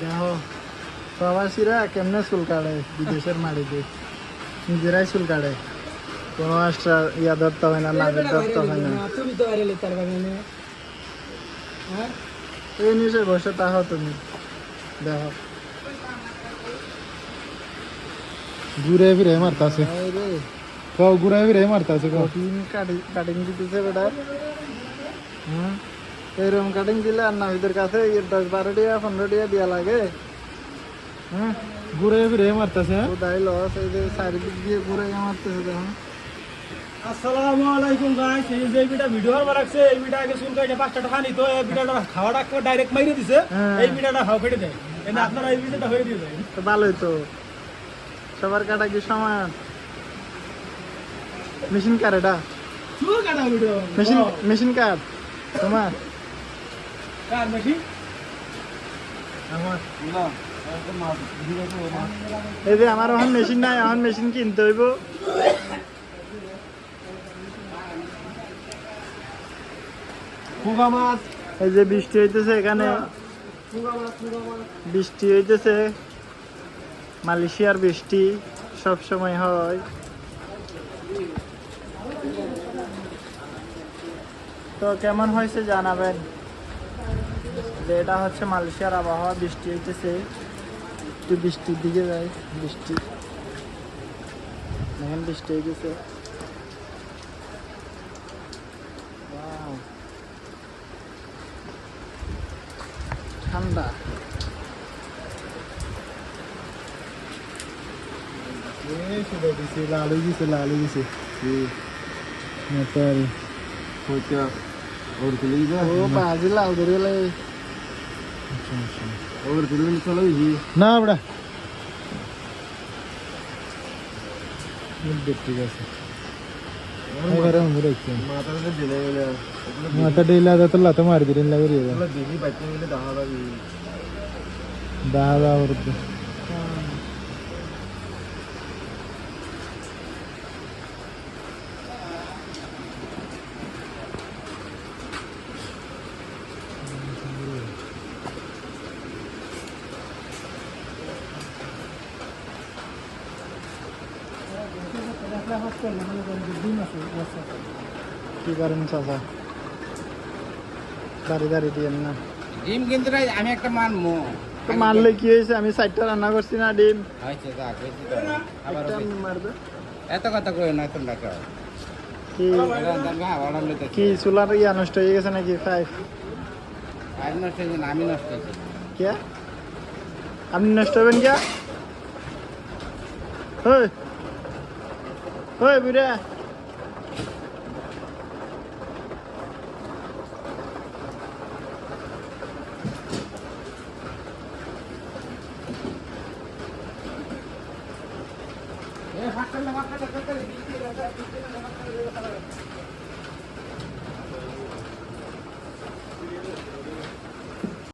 দেখো প্রবাসীরা কেমনে চুল কাটে? বিদেশের মাটিতে। নিজেরাই চুল কাটে। কোনো একটা ইয়া ধরতে হয় না নাজের ধরতে হয় না। তুমি তো বাইরে তার বাগানে হ্যাঁ? এই নিচে বসে তাহো তুমি। দেখো। ঘুরে ফিরে মারতাছে। ঘুরে ফিরে মারতাছে কাটিং কাটিং দিতেছে বেটা। হ্যাঁ? এরকম কাটিং দিলে আর নাবিদের কাছে দশ বারো টাকা পনেরো টাকা দেওয়া লাগে। হ্যাঁ? ঘুরে ফিরে মারতাছে লস এই যে চারিদিক দিয়ে ঘুরে মারতেছে দেখো আসসালামু আলাইকুম গাইস এই যে বিটা ভিডিও আর রাখছে এই বিটা আগে শুনকে এটা পাঁচটা টাকা নিত এই বিটাটা খাওয়াটা করে ডাইরেক্ট মাইরে দিছে হ্যাঁ। এই বিটাটা হাও কেটে দেয়। এনে আপনারা এই বিটাটা হয়ে দিয়ে দেয় তো ভালোই তো। সবার কাটা কি সমান? মেশিন কার এটা? শুরু কাটা ভিডিও মেশিন মেশিন কার তোমার? কার বেশি আমার। এই যে আমার এখন মেশিন নাই এখন মেশিন কিনতে হইব। ফুগা মাছ। এই যে বৃষ্টি হইতেছে এখানে। বৃষ্টি হইতেছে। মালয়েশিয়ার বৃষ্টি সব সময় হয়। তো কেমন হয়েছে জানাবেন? যে এটা হচ্ছে মালয়েশিয়ার আবহাওয়া বৃষ্টি হইতেছে। একটু বৃষ্টির দিকে যাই বৃষ্টি। দেখেন বৃষ্টি হইতেছে। Wow. ঠান্ডা। এই সেটা দিছে লাল হয়ে গেছে লাল হয়ে গেছে নেপাল। হইতা ওর তুলি যা ও বাজি লাল ধরে और तुलन ना बड़ा മാത്തട്ടയില്ലാത്ത മാറിതിരില്ല ദാദാ വൃത്തി কি করেন চাচা দাঁড়িয়ে দাঁড়িয়ে দিয়েন না ডিম কিন্তু আমি একটা মানবো তো মারলে কি হয়েছে? আমি চারটা রান্না করছি না ডিম। এত কথা কই না তোমরা কেউ কি? চুলার ইয়া নষ্ট হয়ে গেছে নাকি? ফাইভ আজ নষ্ট হয়েছে আমি নষ্ট হয়েছি কে? আপনি নষ্ট হবেন কে? Hoi, Boeddha. Ya, makan lah, makan lah, makan lah. Bikin lah, bikin lah, makan